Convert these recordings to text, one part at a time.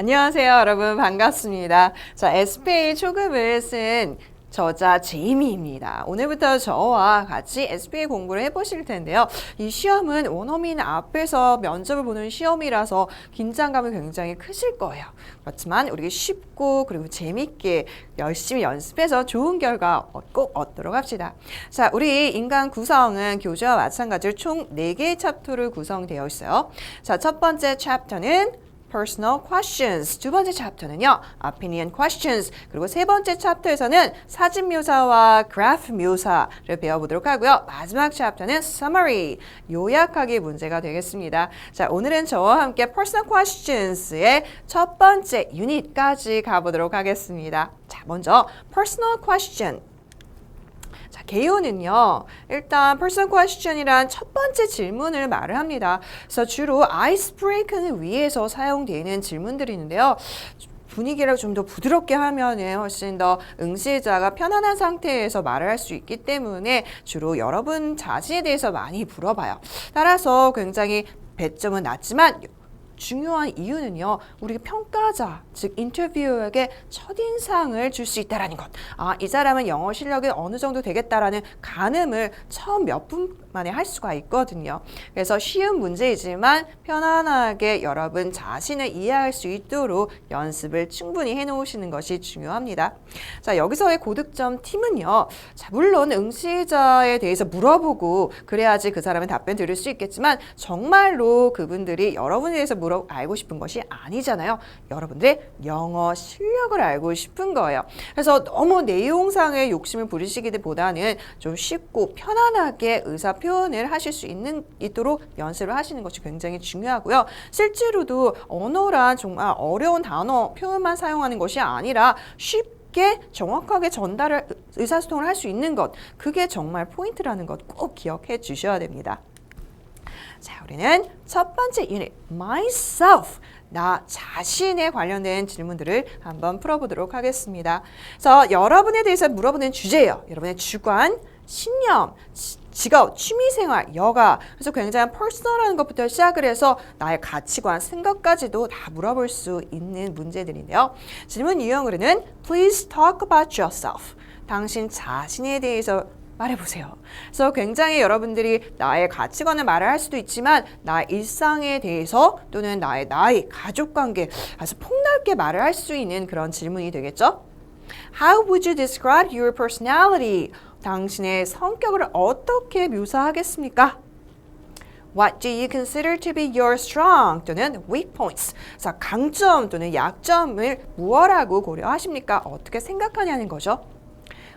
안녕하세요, 여러분. 반갑습니다. 자, SPA 초급을 쓴 저자 제이미입니다. 오늘부터 저와 같이 SPA 공부를 해보실 텐데요. 이 시험은 원어민 앞에서 면접을 보는 시험이라서 긴장감이 굉장히 크실 거예요. 그렇지만 우리가 쉽고 그리고 재밌게 열심히 연습해서 좋은 결과 꼭 얻도록 합시다. 자, 우리 인간 구성은 교재와 마찬가지로 총 4개의 챕터로 구성되어 있어요. 자, 첫 번째 챕터는 personal questions. 두 번째 챕터는요, opinion questions. 그리고 세 번째 챕터에서는 사진 묘사와 그래프 묘사를 배워보도록 하고요. 마지막 챕터는 summary, 요약하기 문제가 되겠습니다. 자, 오늘은 저와 함께 personal questions의 첫 번째 유닛까지 가보도록 하겠습니다. 자, 먼저 personal question. 자, 개요는요. 일단 person question이란 첫 번째 질문을 말을 합니다. 그래서 주로 아이스 브레이크는 위해서 사용되는 질문들이 있는데요. 분위기를 좀 더 부드럽게 하면은 훨씬 더 응시자가 편안한 상태에서 말을 할 수 있기 때문에 주로 여러분 자신에 대해서 많이 물어봐요. 따라서 굉장히 배점은 낮지만 중요한 이유는요, 우리 평가자, 즉 인터뷰어에게 첫인상을 줄 수 있다라는 것. 아, 이 사람은 영어 실력이 어느 정도 되겠다라는 가늠을 처음 몇 분 만에 할 수가 있거든요. 그래서 쉬운 문제이지만 편안하게 여러분 자신을 이해할 수 있도록 연습을 충분히 해놓으시는 것이 중요합니다. 자, 여기서의 고득점 팀은요, 자, 물론 응시자에 대해서 물어보고 그래야지 그 사람의 답변 들을 수 있겠지만 정말로 그분들이 여러분에 대해서 물어 알고 싶은 것이 아니잖아요. 여러분들의 영어 실력을 알고 싶은 거예요. 그래서 너무 내용상의 욕심을 부리시기보다는 좀 쉽고 편안하게 의사 표 현을 하실 수 있는 있도록 연습을 하시는 것이 굉장히 중요하고요. 실제로도 언어란 정말 어려운 단어 표현만 사용하는 것이 아니라 쉽게 정확하게 전달을 의사소통을 할 수 있는 것 그게 정말 포인트라는 것 꼭 기억해 주셔야 됩니다. 자, 우리는 첫 번째 유닛 myself 나 자신에 관련된 질문들을 한번 풀어보도록 하겠습니다. 그래서 여러분에 대해서 물어보는 주제예요. 여러분의 주관, 신념, 직업, 취미생활, 여가 그래서 굉장히 퍼스널한 것부터 시작을 해서 나의 가치관, 생각까지도 다 물어볼 수 있는 문제들인데요. 질문 유형으로는 Please talk about yourself. 당신 자신에 대해서 말해보세요. 그래서 굉장히 여러분들이 나의 가치관을 말을 할 수도 있지만 나의 일상에 대해서 또는 나의 나이, 가족관계 아주 폭넓게 말을 할 수 있는 그런 질문이 되겠죠. How would you describe your personality? 당신의 성격을 어떻게 묘사하겠습니까? What do you consider to be your strong 또는 weak points? 그래서 강점 또는 약점을 무엇라고 고려하십니까? 어떻게 생각하냐는 거죠.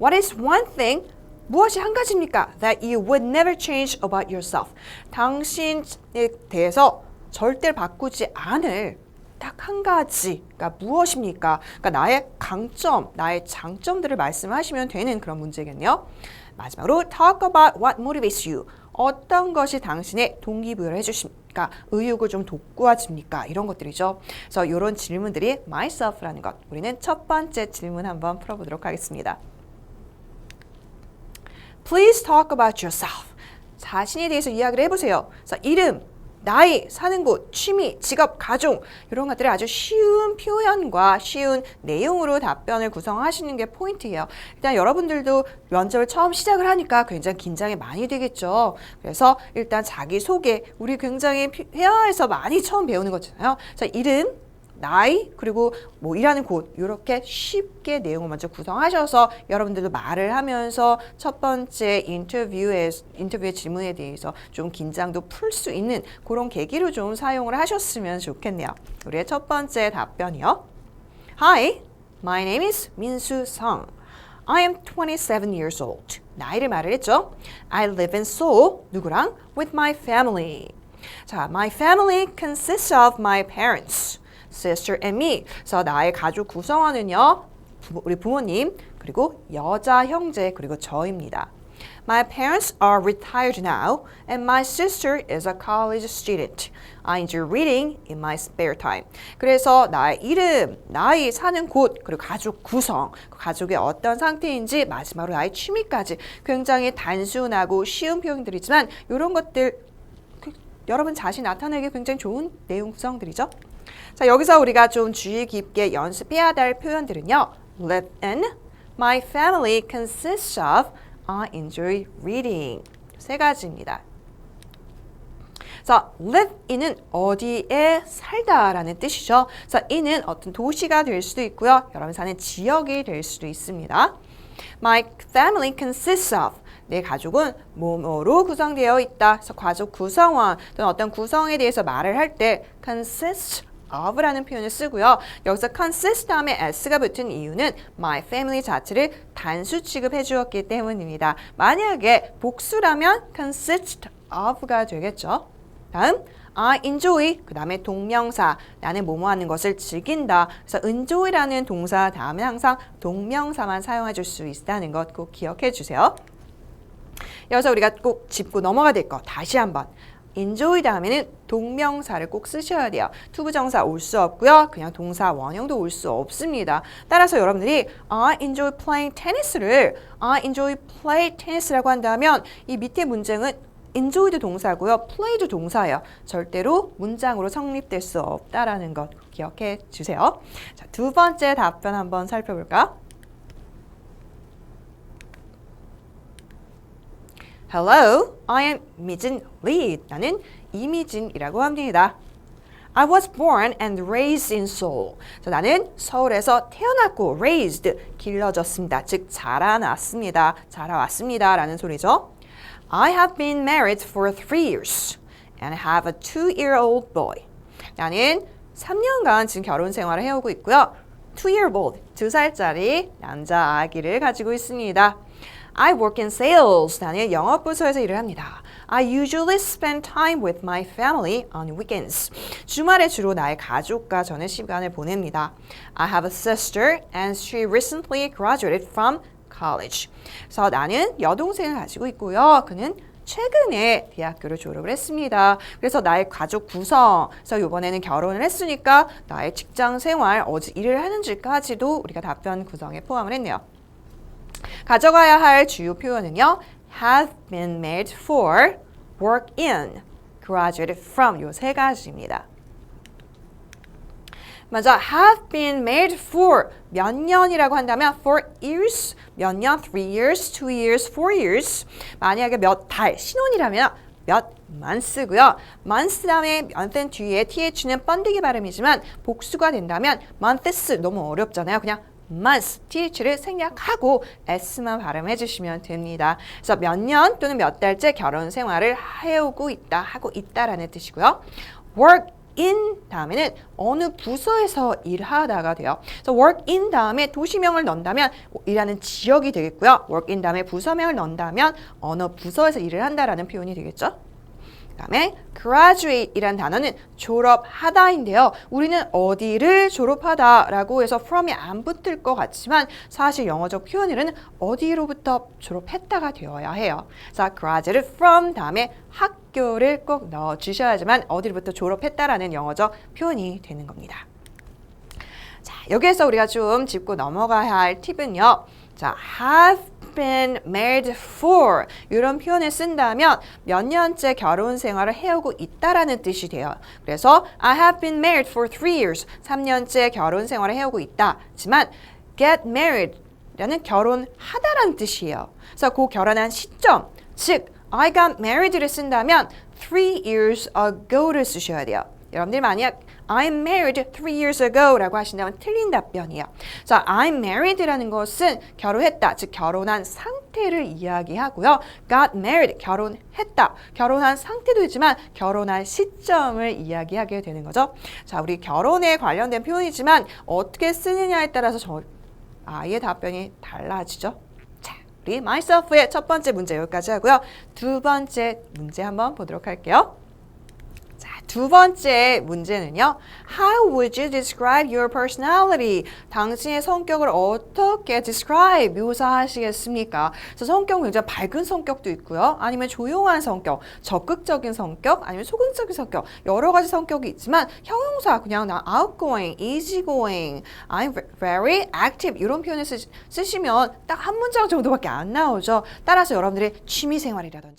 What is one thing 무엇이 한 가지입니까? That you would never change about yourself. 당신에 대해서 절대 바꾸지 않을 딱 한 가지가 무엇입니까? 그러니까 나의 강점, 나의 장점들을 말씀하시면 되는 그런 문제겠네요. 마지막으로 talk about what motivates you. 어떤 것이 당신의 동기부여를 해주십니까? 의욕을 좀 돋구어집니까? 이런 것들이죠. 그래서 이런 질문들이 myself라는 것. 우리는 첫 번째 질문 한번 풀어보도록 하겠습니다. Please talk about yourself. 자신에 대해서 이야기를 해보세요. 그래서 이름, 나이, 사는 곳, 취미, 직업, 가족 이런 것들을 아주 쉬운 표현과 쉬운 내용으로 답변을 구성하시는 게 포인트예요. 일단 여러분들도 면접을 처음 시작을 하니까 굉장히 긴장이 많이 되겠죠. 그래서 일단 자기 소개, 우리 굉장히 회화에서 많이 처음 배우는 거잖아요. 자, 이름, 나이 그리고 뭐 일하는 곳 이렇게 쉽게 내용을 먼저 구성하셔서 여러분들도 말을 하면서 첫 번째 인터뷰에 인터뷰의 질문에 대해서 좀 긴장도 풀 수 있는 그런 계기로 좀 사용을 하셨으면 좋겠네요. 우리의 첫 번째 답변이요. Hi, my name is 민수 성. I am 27 years old. 나이를 말을 했죠. I live in Seoul. 누구랑? With my family. 자, my family consists of my parents. Sister and me. 그래서 나의 가족 구성원은요. 부, 우리 부모님 그리고 여자 형제 그리고 저입니다. My parents are retired now, and my sister is a college student. I enjoy reading in my spare time. 그래서 나의 이름, 나이, 사는 곳, 그리고 가족 구성, 가족의 어떤 상태인지 마지막으로 나의 취미까지 굉장히 단순하고 쉬운 표현들이지만 이런 것들 여러분 자신 나타내기 굉장히 좋은 내용 구성들이죠. 자, 여기서 우리가 좀 주의 깊게 연습해야 될 표현들은요. live in, my family consists of, I enjoy reading. 세 가지입니다. 자, live in은 어디에 살다라는 뜻이죠. 자, in은 어떤 도시가 될 수도 있고요. 여러분 사는 지역이 될 수도 있습니다. My family consists of 내 가족은 뭐뭐로 구성되어 있다. 그래서 가족 구성원 또는 어떤 구성에 대해서 말을 할 때 consist of라는 표현을 쓰고요. 여기서 consist 다음에 s가 붙은 이유는 my family 자체를 단수 취급해 주었기 때문입니다. 만약에 복수라면 consist of가 되겠죠. 다음 I enjoy 그 다음에 동명사 나는 뭐뭐 하는 것을 즐긴다 그래서 enjoy라는 동사 다음에 항상 동명사만 사용해 줄 수 있다는 것 꼭 기억해 주세요 여기서 우리가 꼭 짚고 넘어가 될거 다시 한번 enjoy 다음에는 동명사를 꼭 쓰셔야 돼요 투부정사 올 수 없고요 그냥 동사 원형도 올 수 없습니다 따라서 여러분들이 I enjoy playing tennis를 I enjoy play tennis라고 한다면 이 밑에 문장은 enjoy도 동사고요. play도 동사예요. 절대로 문장으로 성립될 수 없다라는 것 기억해 주세요. 자, 두 번째 답변 한번 살펴볼까? Hello, I am 미진 Lee. 나는 이미진이라고 합니다. I was born and raised in Seoul. 자, 나는 서울에서 태어났고 raised 길러졌습니다. 즉 자라났습니다. 자라왔습니다. 라는 소리죠. I have been married for three years and have a two-year-old boy. 나는 3년간 지금 결혼 생활을 해오고 있고요. two-year-old, 두 살짜리 남자 아기를 가지고 있습니다. I work in sales. 나는 영업 부서에서 일을 합니다. I usually spend time with my family on weekends. 주말에 주로 나의 가족과 저는 시간을 보냅니다. I have a sister and she recently graduated from college. 그래서 나는 여동생을 가지고 있고요. 그는 최근에 대학교를 졸업을 했습니다. 그래서 나의 가족 구성, 그래서 이번에는 결혼을 했으니까 나의 직장 생활, 어디 일을 하는지까지도 우리가 답변 구성에 포함을 했네요. 가져가야 할 주요 표현은요. have been made for, work in, graduated from 요 세 가지입니다. 먼저 have been made for 몇 년이라고 한다면 for years 몇 년, three years, two years, four years 만약에 몇 달, 신혼이라면 몇 months고요. months 다음에 month는 뒤에 th는 번데기 발음이지만 복수가 된다면 months 너무 어렵잖아요. 그냥 months, th를 생략하고 s만 발음해 주시면 됩니다. 그래서 몇 년 또는 몇 달째 결혼 생활을 해오고 있다, 하고 있다라는 뜻이고요. work in 다음에는 어느 부서에서 일하다가 돼요. 그래서 work in 다음에 도시명을 넣는다면 일하는 지역이 되겠고요. work in 다음에 부서명을 넣는다면 어느 부서에서 일을 한다라는 표현이 되겠죠. 그다음에 graduate이란 단어는 졸업하다인데요. 우리는 어디를 졸업하다라고 해서 from이 안 붙을 것 같지만 사실 영어적 표현으로는 어디로부터 졸업했다가 되어야 해요. 자, graduated from 다음에 학교를 꼭 넣어 주셔야지만 어디로부터 졸업했다라는 영어적 표현이 되는 겁니다. 자, 여기에서 우리가 좀 짚고 넘어가야 할 팁은요. 자, have been married for 이런 표현을 쓴다면 몇 년째 결혼 생활을 해오고 있다라는 뜻이 돼요. 그래서 I have been married for three years. 3년째 결혼 생활을 해오고 있다. 하지만 get married 라는 결혼하다라는 뜻이에요. 그래서 그 결혼한 시점, 즉 I got married를 쓴다면 three years ago를 쓰셔야 돼요. 여러분들 만약 I'm married three years ago 라고 하신다면 틀린 답변이에요. 자, I'm married라는 것은 결혼했다, 즉 결혼한 상태를 이야기하고요. got married, 결혼했다, 결혼한 상태도 있지만 결혼한 시점을 이야기하게 되는 거죠. 자, 우리 결혼에 관련된 표현이지만 어떻게 쓰느냐에 따라서 저, 아예 답변이 달라지죠. 자, 우리 myself의 첫 번째 문제 여기까지 하고요. 두 번째 문제 한번 보도록 할게요. 두 번째 문제는요. How would you describe your personality? 당신의 성격을 어떻게 describe, 묘사하시겠습니까? 그래서 성격 굉장히 밝은 성격도 있고요. 아니면 조용한 성격, 적극적인 성격, 아니면 소극적인 성격, 여러 가지 성격이 있지만 형용사 그냥 나 outgoing, easygoing, I'm very active 이런 표현을 쓰, 쓰시면 딱 한 문장 정도밖에 안 나오죠. 따라서 여러분들의 취미 생활이라든지